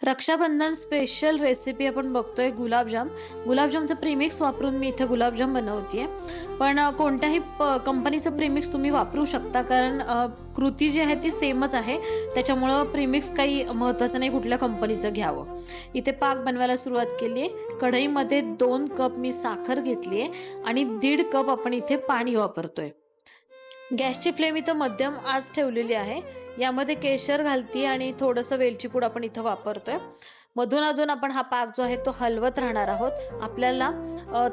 Rakshabandhan special recipe आपण बघतोय गुलाबजाम. गुलाबजामचं premix वापरून मी इथे गुलाबजाम बनवते पण कोणत्याही प कंपनीचं प्रीमिक्स तुम्ही वापरू शकता कारण कृती जी आहे ती सेमच आहे. त्याच्यामुळं प्रीमिक्स काही महत्त्वाचं नाही कुठल्या कंपनीचं घ्यावं. इथे पाक बनवायला सुरुवात केली आहे. कढईमध्ये दोन कप मी साखर घेतली आहे आणि दीड कप आपण इथे पाणी वापरतोय. गॅसची फ्लेम इथं मध्यम आज ठेवलेली आहे. यामध्ये केशर घालती आणि थोडंसं वेलची पूड आपण इथं वापरतोय. मधून अधून आपण हा पाक जो आहे तो हलवत राहणार आहोत. आपल्याला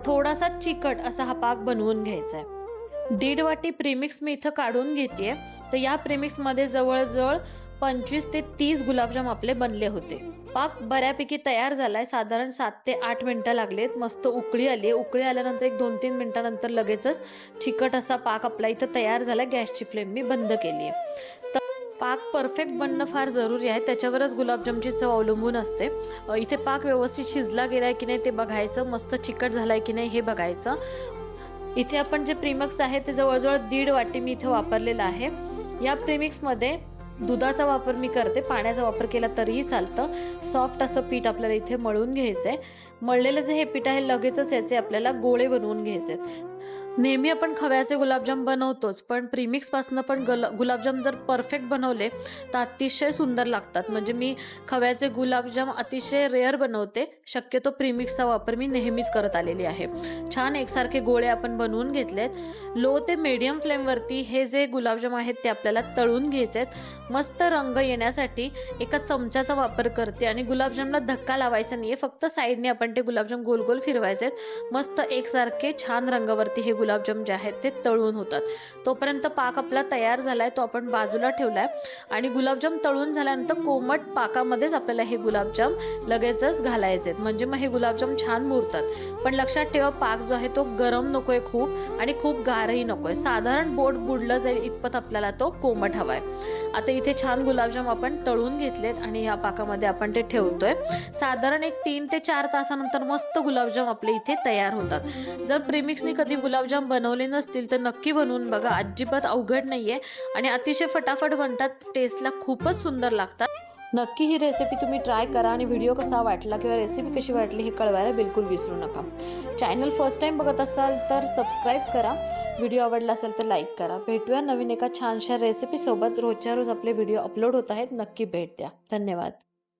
थोडासा चिकट असा हा पाक बनवून घ्यायचा आहे. दीड वाटी प्रीमिक्स मी इथं काढून घेते तर या प्रीमिक्समध्ये जवळजवळ पंचवीस ते तीस गुलाबजाम आपले बनले होते. पाक बऱ्यापैकी तयार झालाय. साधारण सात ते आठ मिनटं लागलेत. मस्त उकळी आली. उकळी आल्यानंतर एक दोन तीन मिनिटानंतर लगेचच चिकट असा पाक आपला इथं तयार झाला. गॅसची फ्लेम मी बंद केली आहे तर पाक परफेक्ट बनणं फार जरुरी आहे. त्याच्यावरच गुलाबजामची चव अवलंबून असते. इथे पाक व्यवस्थित शिजला गेलाय की नाही ते बघायचं. मस्त चिकट झालाय की नाही हे बघायचं. इथे आपण जे प्रीमिक्स आहे ते जवळजवळ दीड वाटी मी इथे वापरलेलं आहे. या प्रीमिक्समध्ये दुधाचा वापर मी करते पाण्याचा वापर केला तरीही चालतं. सॉफ्ट असं पीठ आपल्याला इथे मळून घ्यायचं आहे मळलेलं जे हे पीठ आहे लगेचच याचे आपल्याला गोळे बनवून घ्यायचे आहेत नेहमी आपण खव्याचे गुलाबजाम बनवतोच पण प्रीमिक्सपासनं पण गल गुलाबजाम जर परफेक्ट बनवले तर अतिशय सुंदर लागतात. म्हणजे मी खव्याचे गुलाबजाम अतिशय रेअर बनवते. शक्यतो प्रीमिक्सचा वापर मी नेहमीच करत आलेली आहे. छान एकसारखे गोळे आपण बनवून घेतलेत. लो ते मीडियम फ्लेमवरती हे जे गुलाबजाम आहेत ते आपल्याला तळून घ्यायचे आहेत मस्त रंग येण्यासाठी एका चमच्याचा वापर करते आणि गुलाबजामला धक्का लावायचा नाही आहे फक्त साईडने आपण ते गुलाबजाम गोल गोल फिरवायचे आहेत मस्त एकसारखे छान रंगावरती हे गुलाबजाम जे आहेत ते तळून होतात. तोपर्यंत पाक आपला तयार झालाय तो आपण बाजूला ठेवलाय. आणि गुलाबजाम तळून झाल्यानंतर कोमट पाकामध्येच आपल्याला हे गुलाबजाम लगेचच घालायचे आहेत. म्हणजे मग हे गुलाबजाम छान मुरतात. पण लक्षात ठेवा पाक जो आहे तो गरम नकोय खूप आणि खूप गारही नकोय. साधारण बोट बुडलं जाईल इतपत आपल्याला तो कोमट हवाय. आता इथे छान गुलाबजाम आपण तळून घेतलेत आणि या पाकामध्ये आपण ते ठेवतोय. साधारण एक तीन ते चार तासानंतर मस्त गुलाबजाम आपले इथे तयार होतात. जर प्रेमिक्सनी कधी गुलाबजाम बनवले नसतील तर नक्की बनवून बघा. अजिबात अवघड नाहीये. आणि अतिशय फटाफट बनतात. टेस्टला खूपच सुंदर लागतात. नक्की ही रेसिपी तुम्ही ट्राय करा आणि व्हिडिओ कसा वाटला किंवा रेसिपी कशी वाटली हे कळवायला बिलकुल विसरू नका. चॅनल फर्स्ट टाइम बघत असाल तर सबस्क्राईब करा. व्हिडिओ आवडला असेल तर लाईक करा. भेटूया नवीन एका छानशा रेसिपीसोबत रोजच्या रोज आपले व्हिडिओ अपलोड होत आहेत. नक्की भेट द्या. धन्यवाद.